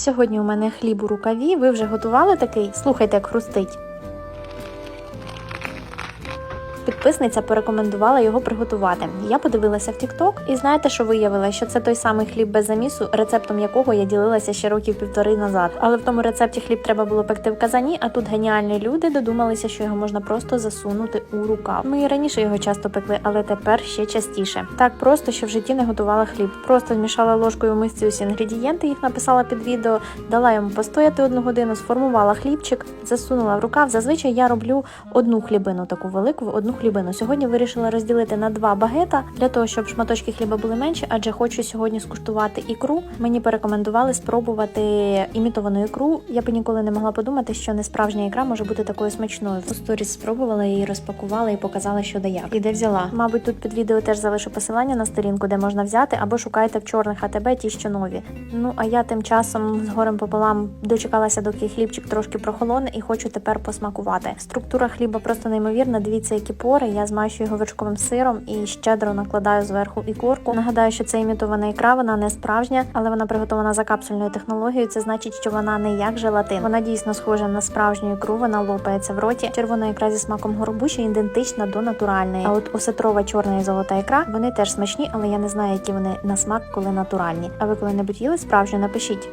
Сьогодні у мене хліб у рукаві. Ви вже готували такий? Слухайте, як хрустить. Підписниця порекомендувала його приготувати. Я подивилася в TikTok і знаєте, що виявила, що це той самий хліб без замісу, рецептом якого я ділилася ще років півтори назад. Але в тому рецепті хліб треба було пекти в казані, а тут геніальні люди додумалися, що його можна просто засунути у рукав. Ми і раніше його часто пекли, але тепер ще частіше. Так просто, що в житті не готувала хліб. Просто змішала ложкою в мисці усі інгредієнти, їх написала під відео, дала йому постояти одну годину, сформувала хлібчик, засунула в рукав. Зазвичай я роблю одну хлібину, таку велику, одну хлібину. Сьогодні вирішила розділити на два багета для того, щоб шматочки хліба були менші, адже хочу сьогодні скуштувати ікру. Мені порекомендували спробувати імітовану ікру. Я б ніколи не могла подумати, що не справжня ікра може бути такою смачною. У сторіс спробувала її, розпакувала і показала, що да як. І де взяла. Мабуть, тут під відео теж залишу посилання на сторінку, де можна взяти, або шукайте в чорних АТБ ті, що нові. Ну а я тим часом з горем пополам дочекалася, доки хлібчик трошки прохолоне, і хочу тепер посмакувати. Структура хліба просто неймовірна. Дивіться, які пори. Я змащую його вершковим сиром і щедро накладаю зверху ікорку. Нагадаю, що це імітована ікра, вона не справжня, але вона приготована за капсульною технологією. Це значить, що вона не як желатин. Вона дійсно схожа на справжню ікру. Вона лопається в роті. Червона ікра зі смаком горобуші ідентична до натуральної. А от осетрова чорна і золота ікра вони теж смачні, але я не знаю, які вони на смак, коли натуральні. А ви коли-небудь їли справжню? Напишіть.